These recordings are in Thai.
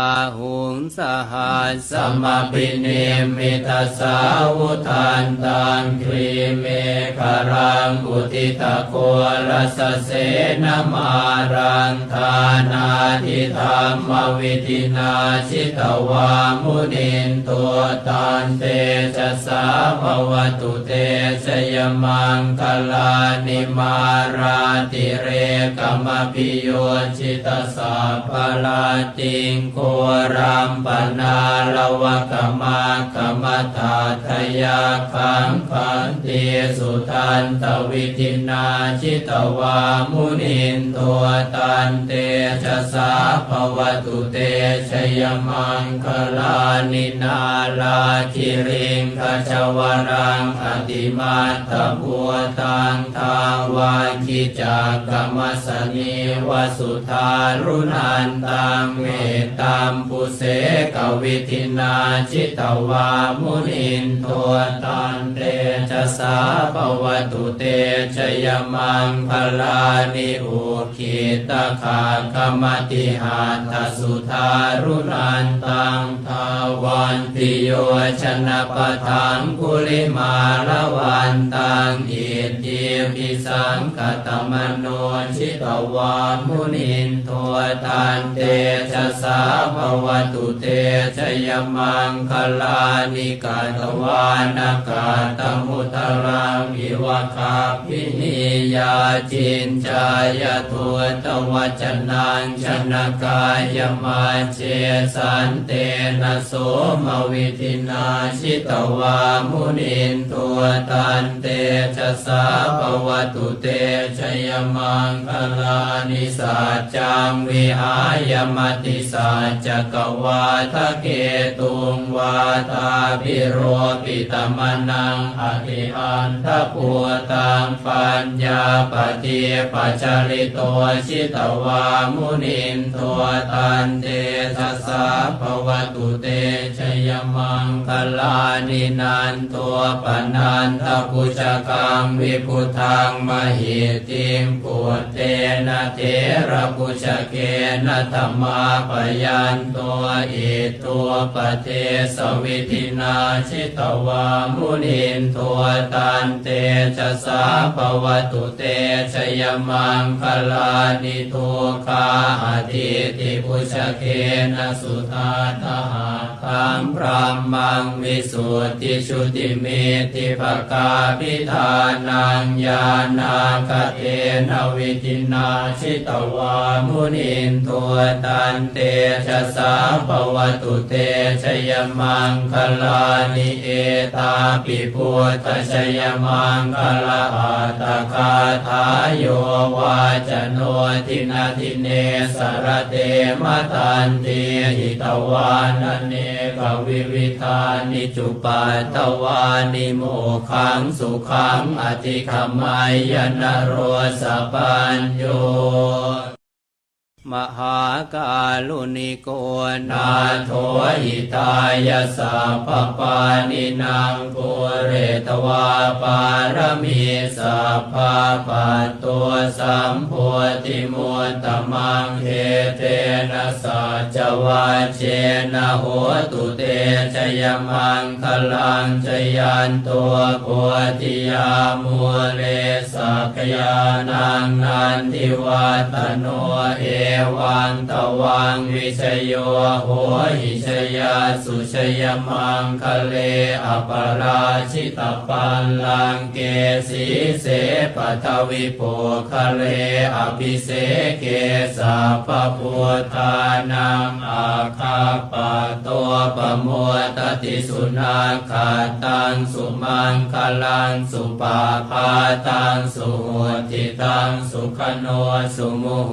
อาหุงสหัสสสัมปิเนมิตาสาวุทานตังครีเมฆรังอุทิตะโครสเสนมารังทานาทิธรรมวิธินาชิตวามุนินตัวตานเตจะสาภวตุเตชยมังคลานิมาราติเรกมปิโยชิตสาภลาติงโครัมปนาลวะกมากมตาทยาคังคันติสุทันตวิธินาชิตวามุนินตัวตันเตชะสาภวตุเตชยมังคลานินาลาคิริงขจวรังอติมาตบัวตังทาวาคิจากกรรมสนีวสุธารุนันตังเมตตามปุเสเกวิทินาจิตวามุนินตัวตัน ชะสาภวตุเตชยมังคลานิอุคิตาคากรรมติหาทสุธารุนันตังทาวันติโยชนะปะทังกุลิมาละวันตังอิทิปิสังกตมโนชิตวามุนินตัวตันเตชะสาภวตุเตชยมังคลานิกาตวานากาตมุตรังอิวะคาพินิยาจินจายทัวตวัจนังชนะกายมาเจสันเตนะโสมวิธินาชิตวามุนินตัวตันเตชะสาภวตุเตชยมังคลานิสัจจังวิหายมติสัจจกวาทะเกตุงวาตาพิโรปิตมนังอธิอันทปัวตังปัญญาปฏิปัจจริโตชิตวามุนินตัวตันเตชะสาภวตุเตชยมังคลานินันตัวปนันทปุจกังวิพุทังมหิติมปุตเตนะเทระปุจเกนะธรรมาปยันตัวอิตัวปเทสวิธินาชิตวามุนินตัวตันเตชะสาภวตุเตชยมังคลานิทุคาอธิติปุชเกนะสุธาทหาคังพรามังวิสุทธิชุติเมติภกาพิธานังญาณาคเทนวิธินาชิตวามุนินตัวตันเตชะสาภวตุเตชยมังคลานิเอตาปิพุทธชยมังคลาอัตคาทายโยวาจโนทินาทิเนสรเตมตันเตหิตวานเนกวิวิธานิจุปัตตวานิโมขังสุขังอธิขมายนโรสปัญโย มหากาลุนิโกนานาโทหิตายาสัพพปานินางปุเรตวาปารมีสัพพะปัตตัวสัมโพธิมุตตมังเทเตนะสัจวัจเจนะโหตุเตชยมังคลังชยันตัวโพธิยามุเลสักยานังนันทิวัตโนเอวังตวังวิชโยโหหิชยาสุชยมังคะเลอปราชิตปัลลังเกสีเสปทวิโปคะเลอภิเสเกสัพพุทธานังอาคาปะตัวปะโมตติสุนาคาตังสุมังคลังสุปาพาตังสุโหติตังสุขโนสุโมโห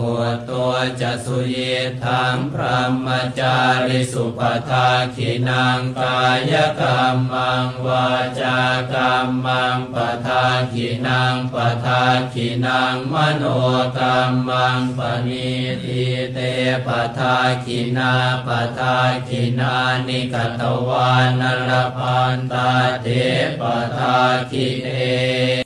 ตัวจะสุเยทังพระมจาริสุปทาขินังกายกรรมังวาจากรรมังปทาขินังปทาขินังมโนกรรมังปณิทิเตปทาขินาปทาขินานิกตวานรพันตาเทปทาขิเอ